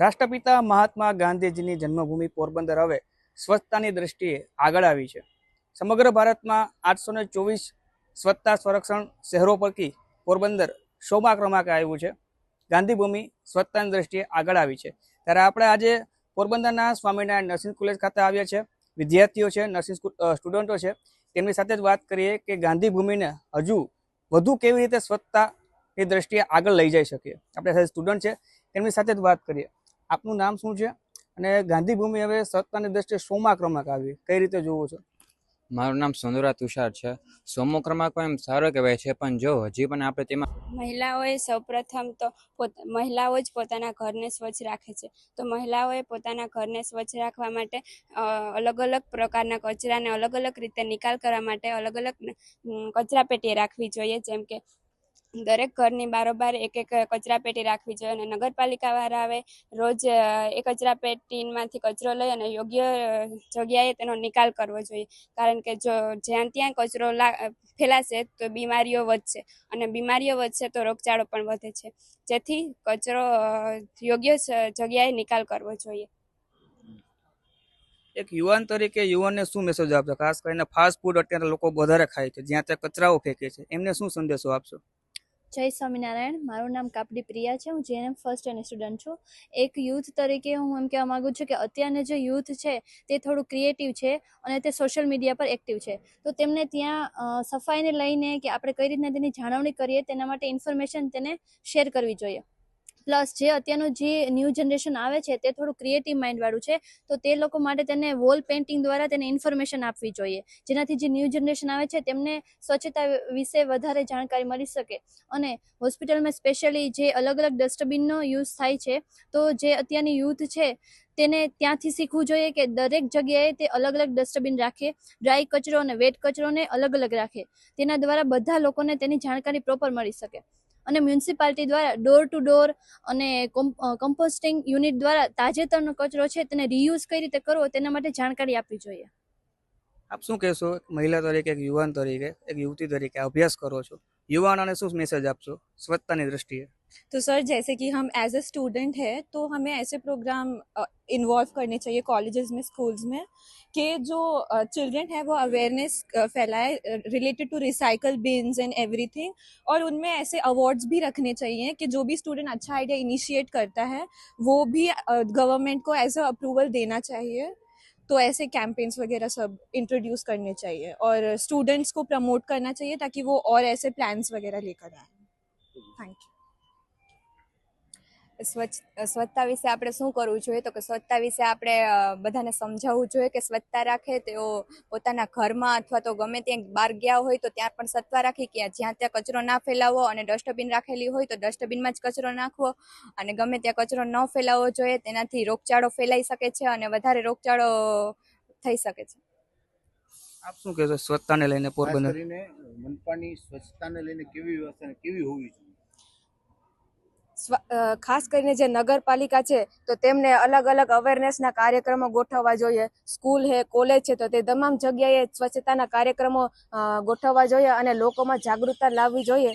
રાષ્ટ્રપિતા મહાત્મા ગાંધીજીની જન્મભૂમિ પોરબંદર હવે સ્વચ્છતાની દ્રષ્ટિએ આગળ આવી છે. સમગ્ર ભારતમાં આઠસો ને ચોવીસ સ્વચ્છતા સંરક્ષણ શહેરો પૈકી પોરબંદર સોમા ક્રમાંકે આવ્યું છે. ગાંધીભૂમિ સ્વચ્છતાની દ્રષ્ટિએ આગળ આવી છે. ત્યારે આપણે આજે પોરબંદરના સ્વામિનારાયણ નર્સિંગ કોલેજ ખાતે આવ્યા છે. વિદ્યાર્થીઓ છે, નર્સિંગ સ્ટુડન્ટો છે, તેમની સાથે જ વાત કરીએ કે ગાંધીભૂમિને હજુ વધુ કેવી રીતે સ્વચ્છતાની દ્રષ્ટિએ આગળ લઈ જઈ શકીએ. આપણે સાથે સ્ટુડન્ટ છે, તેમની સાથે જ વાત કરીએ. આપનું નામ શું છે? અને ગાંધીભૂમિ હવે સત્તાની દ્રષ્ટિએ સોમા ક્રમાંક આવી. કઈ રીતે જોવો છો? મારું નામ સંદુરા તુષાર છે. સોમો ક્રમાંક એમ સારો કહેવાય છે પણ જો હજી પણ આપણે તેમાં મહિલાઓએ સૌપ્રથમ તો પોત મહિલાઓ જ પોતાના ઘરને સ્વચ્છ રાખે છે. તો મહિલાઓએ પોતાના ઘરને સ્વચ્છ રાખવા માટે અલગ અલગ પ્રકારના કચરાને અલગ અલગ રીતે નિકાલ કરવા માટે અલગ અલગ કચરા પેટીએ રાખવી જોઈએ. જેમ કે દરેક ઘરની બારોબાર એક એક કચરાપેટી રાખવી જોઈએ અને નગરપાલિકાવાળા આવે રોજ એ એ કચરાપેટીમાંથી કચરો લઈ અને યોગ્ય જગ્યાએ તેનો નિકાલ કરવો જોઈએ. કારણ કે જો જ્યાં ત્યાં કચરો ફેલાશે તો બીમારીઓ વધશે અને બીમારીઓ વધશે તો રોગચાળો પણ વધે છે. જેથી કચરો યોગ્ય જગ્યાએ નિકાલ કરવો જોઈએ. એક યુવાન તરીકે યુવાનને શું મેસેજ આપશો? ખાસ કરીને ફાસ્ટ ફૂડ અત્યારે લોકો વધારે ખાય છે, જ્યાં ત્યાં કચરાઓ ફેંકે છે. એમને શું સંદેશો આપશો? જય સ્વામિનારાયણ. મારું નામ કાપડી પ્રિયા છે. હું જેએનએમ ફર્સ્ટ યરની સ્ટુડન્ટ છું. એક યુથ તરીકે હું એમ કહેવા માગું છું કે અત્યારના જે યુથ છે તે થોડું ક્રિએટિવ છે અને તે સોશિયલ મીડિયા પર એક્ટિવ છે. તો તેમને ત્યાં સફાઈને લઈને કે આપણે કઈ રીતના તેની જાળવણી કરીએ તેના માટે ઇન્ફોર્મેશન તેને શેર કરવી જોઈએ. પ્લસ જે અત્યારનું જે ન્યૂ જનરેશન આવે છે તે થોડું ક્રિએટિવ માઇન્ડવાળું છે, તો તે લોકો માટે તેને વોલ પેઇન્ટિંગ દ્વારા તેને ઇન્ફોર્મેશન આપવી જોઈએ. જેનાથી જે ન્યૂ જનરેશન આવે છે તેમને સ્વચ્છતા વિશે વધારે જાણકારી મળી શકે. અને હોસ્પિટલમાં સ્પેશિયલી જે અલગ અલગ ડસ્ટબિનનો યુઝ થાય છે, તો જે અત્યારની યુથ છે તેને ત્યાંથી શીખવું જોઈએ કે દરેક જગ્યાએ તે અલગ અલગ ડસ્ટબિન રાખે ડ્રાય કચરો અને વેટ કચરોને અલગ અલગ રાખે. તેના દ્વારા બધા લોકોને તેની જાણકારી પ્રોપર મળી શકે. અને મ્યુનિસિપાલિટી દ્વારા ડોર ટુ ડોર અને કમ્પોસ્ટિંગ યુનિટ દ્વારા તાજેતરનો કચરો છે તેને રિયુઝ કઈ રીતે કરવો તેના માટે જાણકારી આપવી જોઈએ. આપ શું કહેશો? મહિલા તરીકે, એક યુવાન તરીકે, એક યુવતી તરીકે અભ્યાસ કરો છો. યુવાનોને શું મેસેજ આપશો? સ્વચ્છતાની દ્રષ્ટિએ. तो सर, जैसे कि हम एज अ स्टूडेंट है तो हमें ऐसे प्रोग्राम इन्वॉल्व करने चाहिए कॉलेजेस में स्कूल्स में, कि जो चिल्ड्रन है, वो अवेयरनेस फैलाए related to recycle bins and everything और उनमें ऐसे अवार्ड्स भी रखने चाहिए कि जो भी स्टूडेंट अच्छा आइडिया इनिशिएट करता है, वो भी गवर्नमेंट को एज अ अप्रूवल देना चाहिए। तो ऐसे कैंपेन्स वगैरह सब इंट्रोड्यूस करने चाहिए, और स्टूडेंट्स को प्रमोट करना चाहिए ताकि वो और ऐसे प्लान्स वगैरह लेकर आए। थैंक यू સ્વચ્છ સ્વચ્છતા વિશે આપણે શું કરવું જોઈએ? તો કે સ્વચ્છતા વિશે આપણે બધાને સમજાવવું જોઈએ કે સ્વચ્છતા રાખે તેઓ પોતાના ઘરમાં અથવા તો ગમે ત્યાં બહાર ગયા હોય તો ત્યાં પણ સત્તા રાખી કે જ્યાં ત્યાં કચરો ના ફેલાવો અને ડસ્ટબિન રાખેલી હોય તો ડસ્ટબિનમાં જ કચરો નાખવો અને ગમે ત્યાં કચરો ન ફેલાવવો જોઈએ તેનાથી રોગચાળો ફેલાઈ શકે છે અને વધારે રોગચાળો થઈ શકે છે. આપ શું કહેશો? સ્વચ્છતાને લઈને પોરબંદર? મનપાની સ્વચ્છતાને લઈને કેવી વ્યવસ્થા કેવી હોવી જોઈએ? ખાસ કરીને જે નગરપાલિકા છે, તો તેમને અલગ અલગ અવેરનેસના કાર્યક્રમો ગોઠવવા જોઈએ. સ્કૂલ છે કોલેજ છે, તો તે તમામ જગ્યાએ સ્વચ્છતાના કાર્યક્રમો ગોઠવવા જોઈએ અને લોકોમાં જાગૃતતા લાવવી જોઈએ.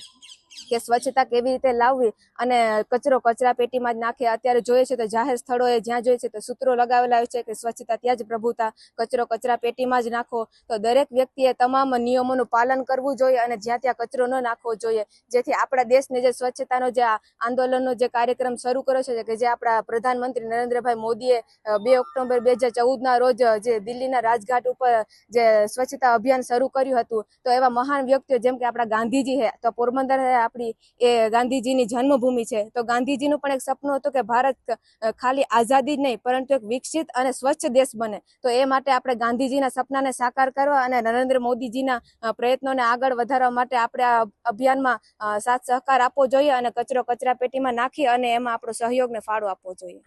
કે સ્વચ્છતા કેવી રીતે લાવવી અને કચરો કચરા પેટીમાં જ નાખે. અત્યારે જોઈએ છે તો જાહેર સ્થળોએ જ્યાં જોઈએ છે તો સૂત્રો લગાવેલા હોય છે કે સ્વચ્છતા ત્યાં જ પ્રભુતા કચરો કચરા પેટીમાં જ નાખો. તો દરેક વ્યક્તિએ તમામ નિયમોનું પાલન કરવું જોઈએ અને જ્યાં ત્યાં કચરો ન નાખવો જોઈએ. જેથી આપણા દેશને જે સ્વચ્છતાનો જે આંદોલનનો જે કાર્યક્રમ શરૂ કર્યો છે કે જે આપણા પ્રધાનમંત્રી નરેન્દ્રભાઈ મોદીએ બે ઓક્ટોબર બે હજાર ચૌદના રોજ જે દિલ્હીના રાજઘાટ ઉપર જે સ્વચ્છતા અભિયાન શરૂ કર્યું હતું. તો એવા મહાન વ્યક્તિઓ જેમ કે આપણા ગાંધીજી હે, તો પોરબંદર આપણી એ ગાંધીજીની જન્મભૂમિ છે. તો ગાંધીજીનું પણ એક સપનું હતું કે ભારત ખાલી આઝાદી જ નહીં, પરંતુ એક વિકસિત અને સ્વચ્છ દેશ બને. તો એ માટે આપણે ગાંધીજીના સપનાને સાકાર કરવા અને નરેન્દ્ર મોદીજીના પ્રયત્નોને આગળ વધારવા માટે આપણે આ અભિયાનમાં સાથ સહકાર આપવો જોઈએ અને કચરો કચરા પેટીમાં નાખી અને એમાં આપણો સહયોગને ફાળો આપવો જોઈએ.